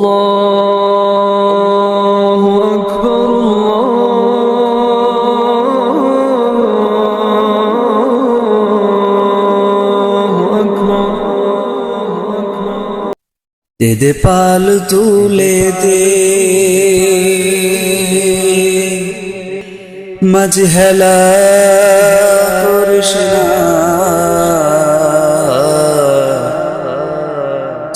الله أكبر الله أكبر দে দে পাল তুলে দে মাঝ হেলা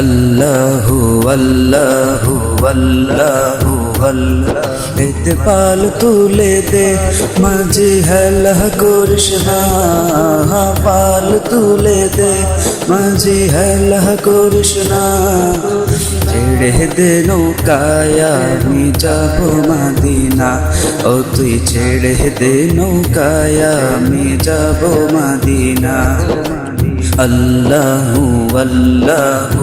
আল্লাহু আল্লাহু আল্লাহু আল্লাহ। এতে পাল তুলে দে মাঝে হেলা করিস না পাল তুলে দে মাঝে হেলা করিস না ছেড়ে দে নৌকায়, আমি যাব মাদিনা। ও তুই ছেড়ে দে নৌকায়, আমি যাব মাদিনা। আল্লাহু আল্লাহু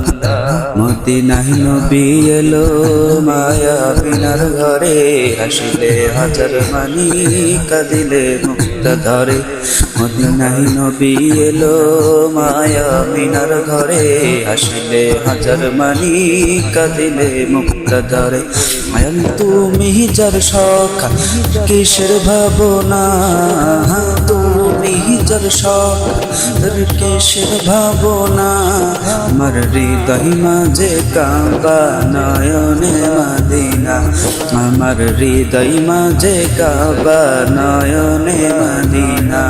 মদিনায় নবী এলো, মায়া বিনার ঘরে হাসিলে হাজার মানি কাঁদিলে মুক্ত ধরে মদিনায় নবী এলো, মায়া মিনার ঘরে হাসিলে হাজার মানি কাঁদিলে মুক্ত ধরে মায়াল তুমি যার সখা, কিসের ভাবনা? তুমি সখা কিসের ভাবনা। আমার হৃদয় মাঝে কাবা নয়নে মাদিনা। আমার হৃদয় মাঝে কাবা নয়নে মাদিনা।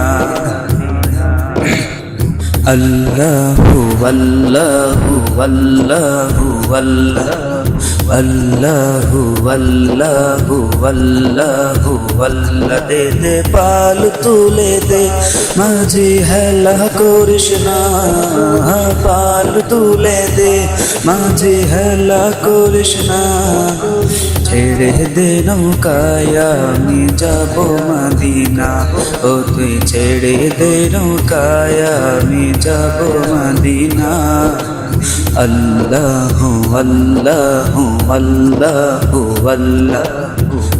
আল্লাহু আল্লাহু আল্লাহু আল্লাহ। আল্লাহু আল্লাহু আল্লাহু আল্লাহ দে দে পাল তুলে দে। মাঝি হেলা করিস না, পাল তুলে দে। মাঝি হেলা করিস না, ছেড়ে দে নৌকায়, আমি যাব মাদিনা। ও তুই ছেড়ে দে নৌকায়, আমি যাব মাদিনা। আল্লাহু আল্লাহু আল্লাহু আল্লাহ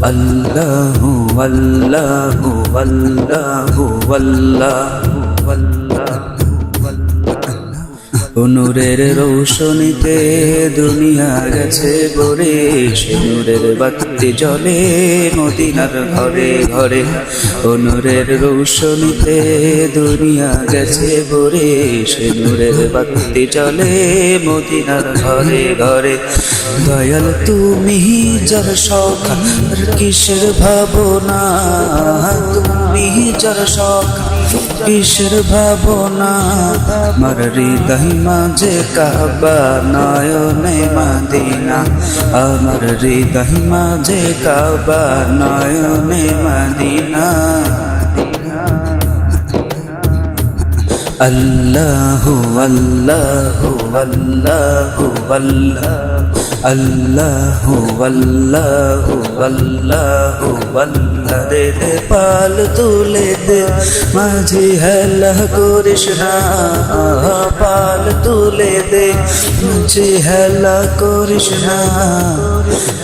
আল্লাহু আল্লাহু আল্লাহু আল্লাহু অনুরের নূরের রৌশনীতে দুনিয়া গেছে বরে সে নূরের বাতি জলে, মদিনার ঘরে ঘরে। নূরের রৌশনীতে দুনিয়া গেছে বরে সে নূরের বাতি জলে মদিনার ঘরে ঘরে। দয়াল তুমি যার শখ কিসের ভাবনা? তুমি যার সখা কিসের ভাবনা আমার হৃদয় মাঝে কাবা নয়নে মাদিনা আমার হৃদয় মাঝে কাবা নয়নে মাদিনা আল্লাহু আল্লাহু আল্লাহু আল্লাহ আল্লাহু আল্লাহু আল্লাহু আল্লাহ দে দে পাল তুলে দে। মাঝি হেলা করিস না, পাল তুলে দে। মাঝি হেলা করিস না,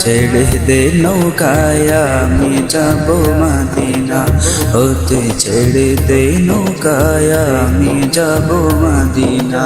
ছেড়ে দে নৌকায়, আমি যাব মাদিনা। তুই ছেড়ে দে নৌকায়, আমি যাব মাদিনা।